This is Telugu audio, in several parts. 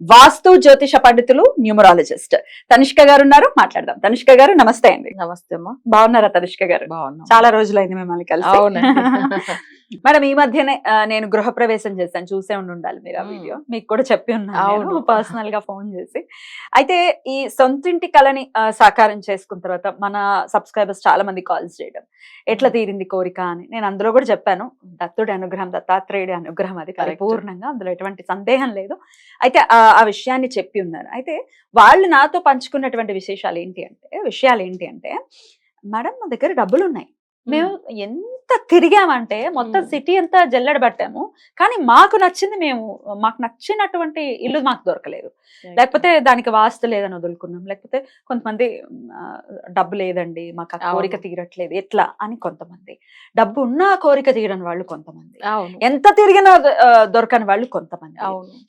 వాస్తు జ్యోతిష పండితులు న్యూమరాలజిస్ట్. తనిష్క గారు ఉన్నారు మాట్లాడదాం. తనిష్క గారు నమస్తే అండి. నమస్తే అమ్మా. బాగున్నారా తనిష్క గారు? చాలా రోజులైంది మిమ్మల్ని కలిసి. మేడం ఈ మధ్యనే నేను గృహప్రవేశం చేశాను. చూసే ఉండి ఉండాలి మీరు ఆ. వీడియో. మీకు కూడా చెప్పి ఉన్నాను. పర్సనల్గా ఫోన్ చేసి. అయితే ఈ సొంతింటి కళని సాకారం చేసుకున్న తర్వాత మన సబ్స్క్రైబర్స్ చాలా మంది కాల్స్ చేయడం. ఎట్లా తీరింది కోరిక అని. నేను అందులో కూడా చెప్పాను. దత్తుడి అనుగ్రహం దత్తాత్రేయుడి అనుగ్రహం అది. పరిపూర్ణంగా అందులో ఎటువంటి సందేహం లేదు. అయితే ఆ ఆ విషయాన్ని చెప్పి ఉన్నాను అయితే వాళ్ళు నాతో పంచుకున్నటువంటి విశేషాలు ఏంటి అంటే విషయాలు ఏంటి అంటే మేడం మా దగ్గర డబ్బులు ఉన్నాయి మేము ఎంత తిరిగామంటే మొత్తం. సిటీ అంతా జల్లెడ పట్టాము. కానీ మాకు నచ్చింది మేము మాకు నచ్చినటువంటి ఇల్లు మాకు దొరకలేదు. లేకపోతే దానికి వాస్తు లేదని వదులుకున్నాం. లేకపోతే కొంతమంది డబ్బు లేదండి మాకు ఆ కోరిక. తీరట్లేదు. ఎట్లా అని కొంతమంది. డబ్బు ఉన్నా కోరిక తీరని వాళ్ళు కొంతమంది. ఎంత తిరిగినా దొరకని వాళ్ళు కొంతమంది.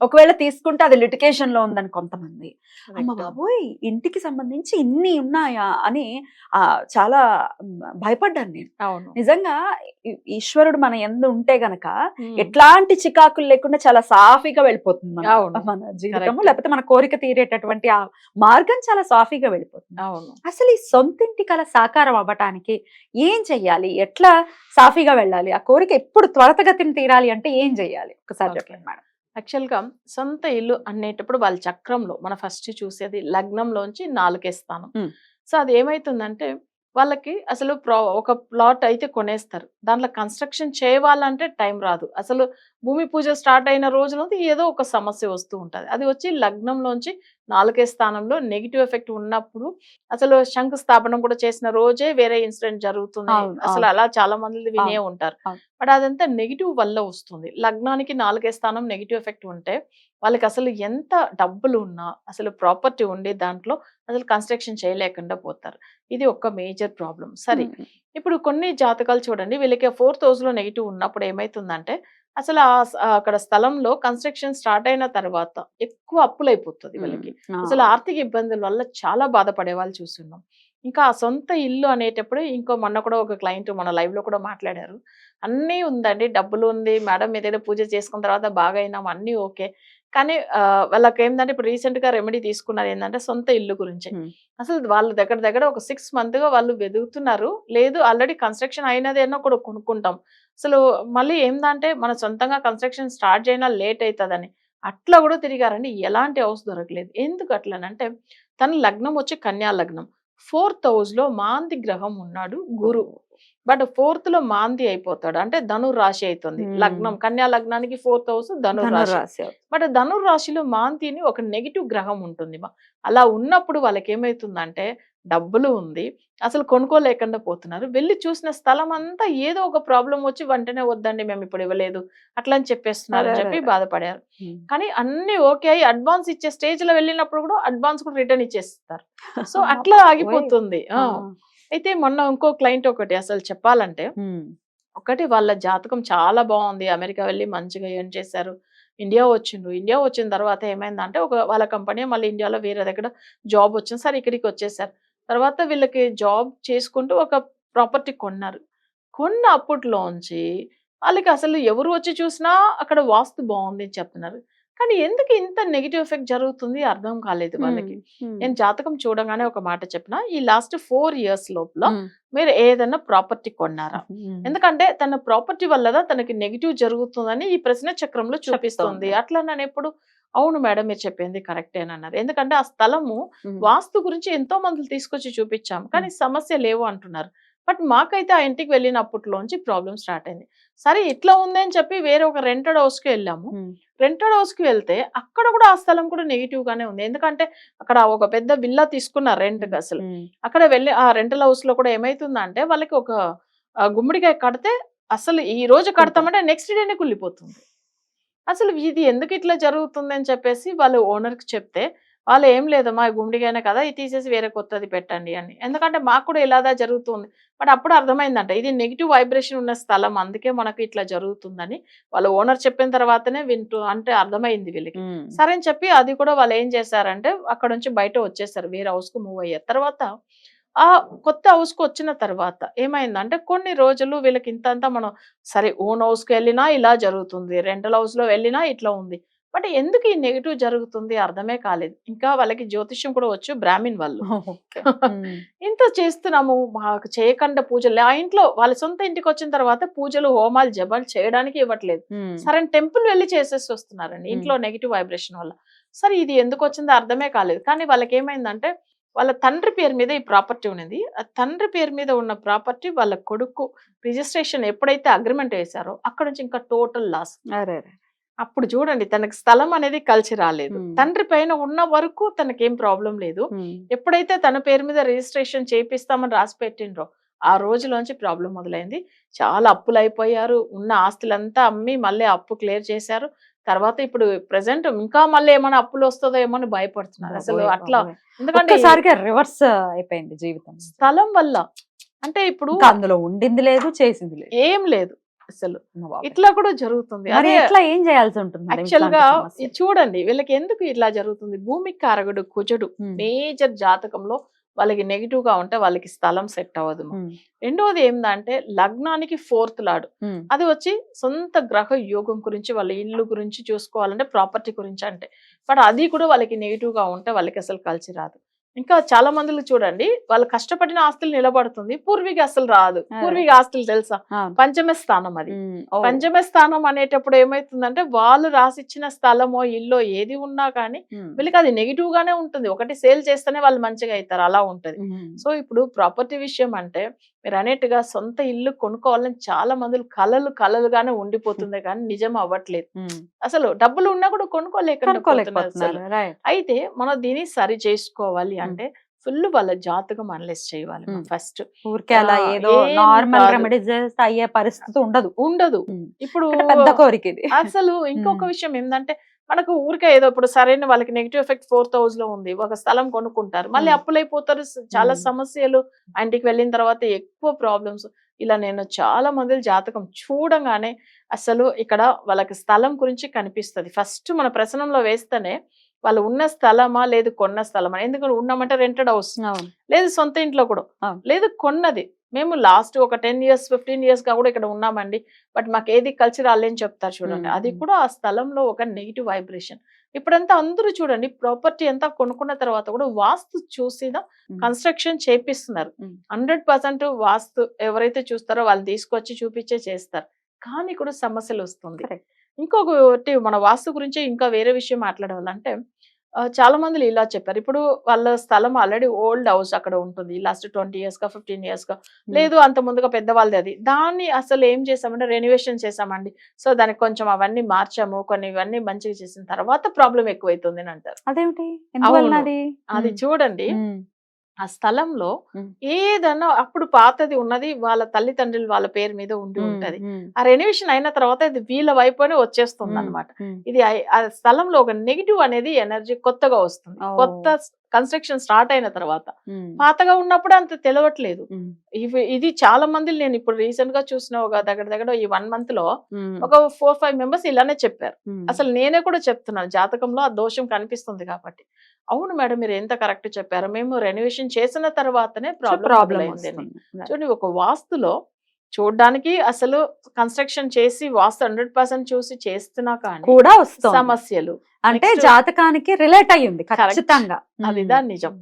ఒకవేళ తీసుకుంటే అది లిటికేషన్లో ఉందని కొంతమంది. అమ్మ. బాబోయ్ ఇంటికి సంబంధించి ఇన్ని ఉన్నాయా? అని చాలా భయపడ్డాను నేను. నిజంగా ఈశ్వరుడు మన ఎందు ఉంటే గనక. ఎట్లాంటి చికాకులు లేకుండా చాలా సాఫీగా వెళ్ళిపోతుంది మన-. మన జీవితము. లేకపోతే మన కోరిక తీరేటటువంటి ఆ మార్గం చాలా సాఫీగా వెళ్ళిపోతుంది అవును అసలు ఈ సొంతింటి కల సాకారం అవ్వటానికి ఏం చెయ్యాలి ఎట్లా సాఫీగా వెళ్ళాలి ఆ కోరిక ఎప్పుడు త్వరతగతిని తీరాలి అంటే ఏం చెయ్యాలి ఒకసారి. చెప్పండి మేడం యాక్చువల్గా సొంత ఇల్లు అనేటప్పుడు వాళ్ళ చక్రంలో మన ఫస్ట్ చూసేది లగ్నంలోంచి నాలుగే స్థానం ఉమ్. సో అది ఏమైతుందంటే వాళ్ళకి అసలు ఒక ప్లాట్ అయితే కొనేస్తారు. దాంట్లో కన్స్ట్రక్షన్ చేయాలంటే టైం రాదు. అసలు భూమి పూజ స్టార్ట్ అయిన రోజు నుండి ఏదో ఒక సమస్య వస్తూ ఉంటుంది. అది వచ్చి లగ్నంలోంచి నాలుగే స్థానంలో నెగిటివ్ ఎఫెక్ట్ ఉన్నప్పుడు అసలు శంకుస్థాపనం కూడా చేసిన రోజే వేరే ఇన్సిడెంట్ జరుగుతుంది. అసలు. అలా చాలా మంది వినే ఉంటారు. బట్ అదంతా నెగిటివ్ వల్ల వస్తుంది. లగ్నానికి నాలుగే స్థానం నెగిటివ్ ఎఫెక్ట్ ఉంటే వాళ్ళకి అసలు ఎంత డబ్బులు ఉన్నా అసలు ప్రాపర్టీ ఉండి దాంట్లో అసలు కన్స్ట్రక్షన్ చేయలేకుండా పోతారు. ఇది ఒక మేజర్ ప్రాబ్లం సరే. ఇప్పుడు కొన్ని జాతకాలు చూడండి. వీళ్ళకి ఫోర్త్ హౌస్లో నెగిటివ్ ఉన్నప్పుడు ఏమైతుందంటే అసలు అక్కడ స్థలంలో కన్స్ట్రక్షన్ స్టార్ట్ అయిన తర్వాత ఎక్కువ అప్పులు అయిపోతుంది వీళ్ళకి. అసలు ఆర్థిక ఇబ్బందుల వల్ల చాలా బాధపడే వాళ్ళు చూస్తున్నాం. ఇంకా ఆ సొంత ఇల్లు అనేటప్పుడు ఇంకో మొన్న కూడా ఒక క్లయింట్ మన లైవ్లో కూడా మాట్లాడారు. అన్నీ ఉందండి డబ్బులు ఉంది మేడం ఏదైనా పూజ చేసుకున్న తర్వాత బాగా అయినాం అన్నీ ఓకే. కానీ వాళ్ళకి ఏంటంటే ఇప్పుడు రీసెంట్గా రెమెడీ తీసుకున్నారు ఏంటంటే సొంత ఇల్లు గురించి. అసలు వాళ్ళ దగ్గర దగ్గర ఒక సిక్స్ మంత్గా వాళ్ళు వెతుకుతున్నారు. లేదు ఆల్రెడీ కన్స్ట్రక్షన్ అయినదేనో కూడా కొనుక్కుంటాం. అసలు మళ్ళీ ఏందంటే మన సొంతంగా కన్స్ట్రక్షన్ స్టార్ట్ చేయనా లేట్ అవుతుందని అట్లా కూడా తిరిగారండి. ఎలాంటి హౌస్ దొరకలేదు. ఎందుకు అట్లనంటే తన లగ్నం వచ్చి కన్యా లగ్నం. ఫోర్త్ హౌస్లో మాంది గ్రహం ఉన్నాడు గురు. బట్ ఫోర్త్లో మాంది అయిపోతాడు. అంటే ధనుర్ రాశి అవుతుంది. లగ్నం కన్యా లగ్నానికి ఫోర్త్ హౌస్ ధనుర్ రాశి. బట్ ధనుర్ రాశిలో మాంతిని ఒక నెగిటివ్ గ్రహం ఉంటుంది. మా అలా ఉన్నప్పుడు వాళ్ళకి ఏమైతుందంటే డబ్బులు ఉంది. అసలు కొనుక్కోలేకుండా పోతున్నారు. వెళ్ళి చూసిన స్థలం అంతా ఏదో ఒక ప్రాబ్లం వచ్చి వెంటనే వద్దండి మేము ఇప్పుడు ఇవ్వలేదు. అట్లా అని చెప్పేస్తున్నారు అని చెప్పి. బాధపడారు. కానీ అన్ని ఓకే అయ్యి అడ్వాన్స్ ఇచ్చే స్టేజ్లో వెళ్ళినప్పుడు కూడా అడ్వాన్స్ కూడా రిటర్న్ ఇచ్చేస్తారు. సో అట్లా ఆగిపోతుంది. అయితే మొన్న ఇంకో క్లయింట్ ఒకటి అసలు చెప్పాలంటే. ఒకటి వాళ్ళ జాతకం చాలా బాగుంది. అమెరికా వెళ్ళి మంచిగా ఏం చేశారు. ఇండియా వచ్చిండ్రు ఇండియా వచ్చిన తర్వాత ఏమైందంటే ఒక వాళ్ళ కంపెనీ మళ్ళీ ఇండియాలో వేరే దగ్గర జాబ్ వచ్చింది. సరే ఇక్కడికి వచ్చేసారు. తర్వాత వీళ్ళకి జాబ్ చేసుకుంటూ ఒక ప్రాపర్టీ కొన్నారు. కొన్న అప్పట్లోంచి వాళ్ళకి అసలు ఎవరు వచ్చి చూసినా అక్కడ వాస్తు బాగుంది అని చెప్తున్నారు. కానీ ఎందుకు ఇంత నెగిటివ్ ఎఫెక్ట్ జరుగుతుంది అర్థం కాలేదు వాళ్ళకి. నేను జాతకం చూడగానే ఒక మాట చెప్పిన ఈ లాస్ట్ ఫోర్ ఇయర్స్ లోపల. మీరు ఏదైనా ప్రాపర్టీ కొన్నారా. ఎందుకంటే తన ప్రాపర్టీ వల్ల తనకి నెగిటివ్ జరుగుతుందని ఈ ప్రశ్న చక్రంలో చూపిస్తుంది. అట్లా నన్ను ఎప్పుడు అవును మేడం మీరు చెప్పింది కరెక్టే అని అన్నారు ఎందుకంటే ఆ స్థలము. వాస్తు గురించి ఎంతో మంది తీసుకొచ్చి చూపించాం కానీ సమస్య లేవు అంటున్నారు బట్ మాకైతే ఆ ఇంటికి వెళ్ళినప్పట్లోంచి ప్రాబ్లం స్టార్ట్ అయింది సరే ఇట్లా ఉంది అని చెప్పి వేరే ఒక రెంటెడ్ హౌస్కి వెళ్ళాము. రెంటెడ్ హౌస్కి వెళ్తే అక్కడ కూడా ఆ స్థలం కూడా నెగిటివ్ గానే ఉంది. ఎందుకంటే అక్కడ ఒక పెద్ద విల్లా తీసుకున్నారు రెంట్ అసలు. అక్కడ వెళ్ళి ఆ రెంటల్ హౌస్లో కూడా ఏమైతుందంటే వాళ్ళకి ఒక గుమ్మడికాయ కడితే అసలు ఈ రోజు కడతామంటే నెక్స్ట్ డేనే కుళ్ళిపోతుంది. అసలు ఇది ఎందుకు ఇట్లా జరుగుతుంది అని చెప్పేసి వాళ్ళు ఓనర్కి చెప్తే వాళ్ళు ఏం లేదమ్మా గుండిగానే కదా ఇది తీసేసి వేరే కొత్తది పెట్టండి అని. ఎందుకంటే మాకు కూడా ఇలాదా జరుగుతుంది. బట్ అప్పుడు అర్థమైందంట ఇది నెగిటివ్ వైబ్రేషన్ ఉన్న స్థలం అందుకే మనకు ఇట్లా జరుగుతుందని. వాళ్ళ ఓనర్ చెప్పిన తర్వాతనే వింటూ అంటే అర్థమైంది వీళ్ళకి. సరే అని చెప్పి అది కూడా వాళ్ళు ఏం చేశారంటే అక్కడ నుంచి బయట వచ్చేసారు వేరే హౌస్కు మూవ్ అయ్యారు. తర్వాత ఆ కొత్త హౌస్కు వచ్చిన తర్వాత ఏమైందంటే కొన్ని రోజులు వీళ్ళకి ఇంత మనం సరే ఓన్ హౌస్కి వెళ్ళినా ఇలా జరుగుతుంది రెంటల్ హౌస్లో వెళ్ళినా ఇట్లా ఉంది బట్ ఎందుకు ఈ నెగిటివ్ జరుగుతుంది అర్థమే కాలేదు. ఇంకా వాళ్ళకి జ్యోతిష్యం కూడా వచ్చు బ్రాహ్మిన్ వాళ్ళు. ఇంత చేస్తున్నాము మాకు చేయకుండా పూజలు ఆ ఇంట్లో వాళ్ళ సొంత ఇంటికి వచ్చిన తర్వాత పూజలు హోమాలు జపాలు చేయడానికి ఇవ్వట్లేదు. సరే టెంపుల్ వెళ్ళి చేసేసి వస్తున్నారండి ఇంట్లో నెగిటివ్ వైబ్రేషన్ వల్ల. సరే ఇది ఎందుకు వచ్చిందో అర్థమే కాలేదు. కానీ వాళ్ళకి ఏమైందంటే వాళ్ళ తండ్రి పేరు మీద ఈ ప్రాపర్టీ ఉన్నది. ఆ తండ్రి పేరు మీద ఉన్న ప్రాపర్టీ వాళ్ళ కొడుకు రిజిస్ట్రేషన్ ఎప్పుడైతే అగ్రిమెంట్ వేశారో అక్కడ నుంచి ఇంకా టోటల్ లాస్. అప్పుడు చూడండి తనకి స్థలం అనేది కలిసి రాలేదు. తండ్రి పైన ఉన్న వరకు తనకేం ప్రాబ్లం లేదు. ఎప్పుడైతే తన పేరు మీద రిజిస్ట్రేషన్ చేపిస్తామని రాసి పెట్టిండ్రో ఆ రోజులోంచి ప్రాబ్లం మొదలైంది. చాలా అప్పులు అయిపోయారు. ఉన్న ఆస్తులంతా అమ్మి మళ్ళీ అప్పు క్లియర్ చేశారు. తర్వాత ఇప్పుడు ప్రెసెంట్ ఇంకా మళ్ళీ ఏమైనా అప్పులు వస్తుందో ఏమో అని భయపడుతున్నారు. అసలు అట్లా. ఎందుకంటే రివర్స్ అయిపోయింది జీవితం. స్థలం వల్ల. అంటే ఇప్పుడు అందులో ఉండింది లేదు చేసింది లేదు. ఏం లేదు. అసలు. ఇట్లా కూడా జరుగుతుంది అదే ఏం చేయాల్సి ఉంటుంది యాక్చువల్గా చూడండి వీళ్ళకి ఎందుకు ఇట్లా జరుగుతుంది భూమి కారకుడు కుజుడు. మేజర్ జాతకంలో వాళ్ళకి నెగిటివ్గా ఉంటే వాళ్ళకి స్థలం సెట్ అవ్వదు. రెండోది ఏంటంటే లగ్నానికి ఫోర్త్ లాడు. అది వచ్చి సొంత గ్రహ యోగం గురించి వాళ్ళ ఇల్లు గురించి చూసుకోవాలంటే ప్రాపర్టీ గురించి అంటే బట్ అది కూడా వాళ్ళకి నెగిటివ్గా ఉంటే వాళ్ళకి అసలు కలిసి రాదు ఇంకా చాలా మందిలో చూడండి వాళ్ళు కష్టపడిన ఆస్తులు నిలబడుతుంది పూర్వీక అసలు రాదు. పూర్వీక ఆస్తులు తెలుసా. పంచమ స్థానం అది. పంచమ స్థానం అనేటప్పుడు ఏమైతుందంటే వాళ్ళు రాసిచ్చిన స్థలమో ఇల్లో ఏది ఉన్నా కానీ. వీళ్ళకి అది నెగిటివ్ గానే ఉంటుంది ఒకటి సేల్ చేస్తేనే వాళ్ళు మంచిగా అవుతారు అలా ఉంటది. సో ఇప్పుడు ప్రాపర్టీ విషయం అంటే మీరు అనేట్టుగా సొంత ఇల్లు కొనుక్కోవాలని చాలా మంది కలలు కలలుగానే ఉండిపోతుంది కానీ నిజం అవ్వట్లేదు. అసలు డబ్బులు ఉన్నా కూడా కనుక్కోలేకపోతున్నారు అయితే మనం దీన్ని సరి చేసుకోవాలి అంటే ఫుల్ వాళ్ళ జాతకం అనలైజ్ చేయాలి. ఫస్ట్ ఊరికే అలా ఏదో నార్మల్. రెమెడీస్ అయ్యే పరిస్థితి ఉండదు ఉండదు. ఇప్పుడు పెద్ద కోరిక ఇది అసలు ఇంకొక. విషయం ఏంటంటే మనకు ఊరికే ఏదో ఇప్పుడు సరైన వాళ్ళకి నెగిటివ్ ఎఫెక్ట్ ఫోర్త్ హౌస్లో ఉంది. ఒక స్థలం కొనుక్కుంటారు. మళ్ళీ. అప్పులైపోతారు. చాలా. సమస్యలు. ఆ ఇంటికి వెళ్ళిన తర్వాత ఎక్కువ ప్రాబ్లమ్స్ ఇలా నేను చాలా మంది జాతకం చూడంగానే అసలు ఇక్కడ వాళ్ళకి స్థలం గురించి కనిపిస్తది. ఫస్ట్ మన ప్రసనంలో వేస్తేనే వాళ్ళు ఉన్న స్థలమా లేదు కొన్న స్థలమా? ఎందుకంటే ఉన్నామంటే రెంటెడ్ హౌస్ లేదు సొంత ఇంట్లో కూడా. లేదు కొన్నది. మేము లాస్ట్ ఒక టెన్ ఇయర్స్ ఫిఫ్టీన్ ఇయర్స్గా కూడా ఇక్కడ ఉన్నామండి బట్ మాకు ఏది కలిసి రాలేని చెప్తారు చూడండి. అది కూడా ఆ స్థలంలో ఒక నెగిటివ్ వైబ్రేషన్ ఇప్పుడంతా అందరూ చూడండి ప్రాపర్టీ అంతా కొనుక్కున్న తర్వాత కూడా వాస్తు చూసిన. కన్స్ట్రక్షన్ చేపిస్తున్నారు. హండ్రెడ్ పర్సెంట్ వాస్తు ఎవరైతే చూస్తారో వాళ్ళు తీసుకొచ్చి చూపించే చేస్తారు కానీ కూడా సమస్యలు వస్తుంది. ఇంకొకటి మన వాస్తు గురించి ఇంకా వేరే విషయం మాట్లాడాలంటే చాలా మంది ఇలా చెప్పారు. ఇప్పుడు వాళ్ళ స్థలం ఆల్రెడీ ఓల్డ్ హౌస్ అక్కడ ఉంటుంది. లాస్ట్ ట్వంటీ ఇయర్స్గా ఫిఫ్టీన్ ఇయర్స్గా. లేదు అంత ముందుగా పెద్దవాళ్ళది అది. దాన్ని అసలు ఏం చేసామంటే రెనోవేషన్ చేసామండి. సో దానికి కొంచెం అవన్నీ మార్చాము. కొన్ని ఇవన్నీ మంచిగా చేసిన తర్వాత ప్రాబ్లం ఎక్కువైతుంది అని అంటారు. అదేమిటి. అది. చూడండి. ఆ స్థలంలో. ఏదన్నా అప్పుడు పాతది ఉన్నది వాళ్ళ తల్లిదండ్రులు వాళ్ళ పేరు మీద ఉండి. ఉంటది. ఆ రెనోవేషన్ అయిన తర్వాత ఇది వీళ్ళ వైపునే వచ్చేస్తుంది. అనమాట. ఇది ఆ- స్థలంలో ఒక నెగిటివ్ అనేది ఎనర్జీ కొత్తగా వస్తుంది. కొత్త కన్స్ట్రక్షన్ స్టార్ట్ అయిన తర్వాత. పాతగా ఉన్నప్పుడు అంత తెలవట్లేదు. ఇవి ఇది చాలా మంది నేను ఇప్పుడు రీసెంట్గా చూసిన ఒక దగ్గర దగ్గర ఈ వన్ మంత్లో. ఒక ఫోర్ ఫైవ్ మెంబర్స్ ఇలానే చెప్పారు. అసలు నేనే కూడా చెప్తున్నాను జాతకంలో ఆ దోషం కనిపిస్తుంది కాబట్టి అవును మేడం మీరు ఎంత కరెక్ట్ చెప్పారు. మేము రెనోవేషన్ చేసిన తర్వాతనే ప్రాబ్లం. చూడండి ఒక వాస్తులో చూడడానికి అసలు కన్స్ట్రక్షన్ చేసి వాస్తు హండ్రెడ్ పర్సెంట్ చూసి చేస్తున్నా కానీ కూడా వస్తుంది సమస్యలు అంటే జాతకానికి రిలేట్ అయ్యింది. ఖచ్చితంగా అది. దాని నిజం.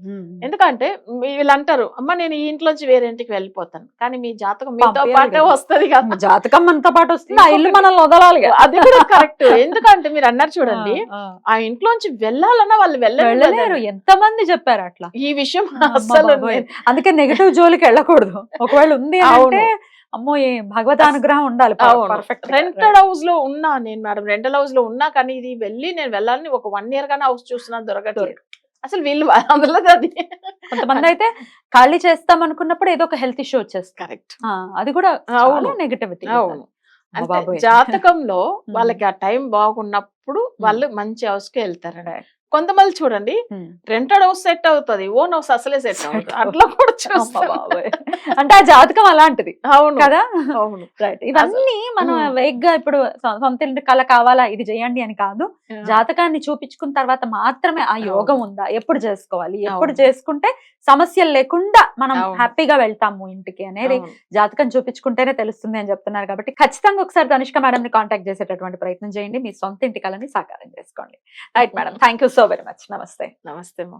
ఎందుకంటే వీళ్ళు అంటారు అమ్మ నేను ఈ ఇంట్లోంచి వేరే ఇంటికి వెళ్ళిపోతాను కానీ మీ జాతకం మీతో పాటే. వస్తది కదా జాతకం మనతో పాటు వస్తుంది ఆ ఇల్లు మనల్ని వదలాలి. అది కూడా కరెక్ట్ ఎందుకంటే మీరు అన్నారు చూడండి ఆ, ఇంట్లోంచి వెళ్ళాలన్నా వాళ్ళు వెళ్ళలేరు ఎంత మంది చెప్పారు అట్లా ఈ విషయం. నేను- అందుకే నెగటివ్ జోలికి వెళ్ళకూడదు ఒకవేళ ఉంది. అంటే అమ్మో ఏ భగవత్ అనుగ్రహం ఉండాలి. రెంటెడ్ హౌస్లో ఉన్నా నేను మేడం రెంటల్ హౌస్లో ఉన్నా కానీ ఇది వెళ్ళి నేను వెళ్ళాలని ఒక వన్ ఇయర్ గానే హౌస్ చూస్తున్నా దొరకట్లేదు. అసలు వీళ్ళు అందులో అది. కొంతమంది అయితే ఖాళీ చేస్తాం అనుకున్నప్పుడు ఏదో ఒక హెల్త్ ఇష్యూ వచ్చేస్తుంది. కరెక్ట్ అది కూడా అవును. నెగటివిటీ అవును. అంటే. జాతకంలో వాళ్ళకి ఆ టైం బాగున్నప్పుడు వాళ్ళు మంచి హౌస్కి Right. కొంతమంది చూడండి. రెంటెడ్ హౌస్ సెట్ అవుతుంది ఓన్ హౌస్ అసలే సెట్ అవుతుంది. అట్లా కూడా చూస్తాం. అంటే ఆ జాతకం అలాంటిది. అవును. కదా? అవును. రైట్ ఇవన్నీ మనం ఉమ్. వేగ్గా ఇప్పుడు సొ- సొంత ఇంటి కళ కావాలా? ఇది చేయండి అని కాదు. జాతకాన్ని చూపించుకున్న తర్వాత మాత్రమే ఆ యోగం ఉందా? ఎప్పుడు చేసుకోవాలి? ఎప్పుడు. చేసుకుంటే సమస్యలు లేకుండా మనం. హ్యాపీగా వెళ్తాము ఇంటికి అనేది. జాతకం చూపించుకుంటేనే తెలుస్తుంది అని చెప్తున్నారు కాబట్టి ఖచ్చితంగా ఒకసారి తనిష్క మేడం ని కాంటాక్ట్ చేసేటటువంటి ప్రయత్నం చేయండి. మీ సొంత ఇంటి కళని సాకారం చేసుకోండి. Right madam. Thank you so very much namaste namaste మా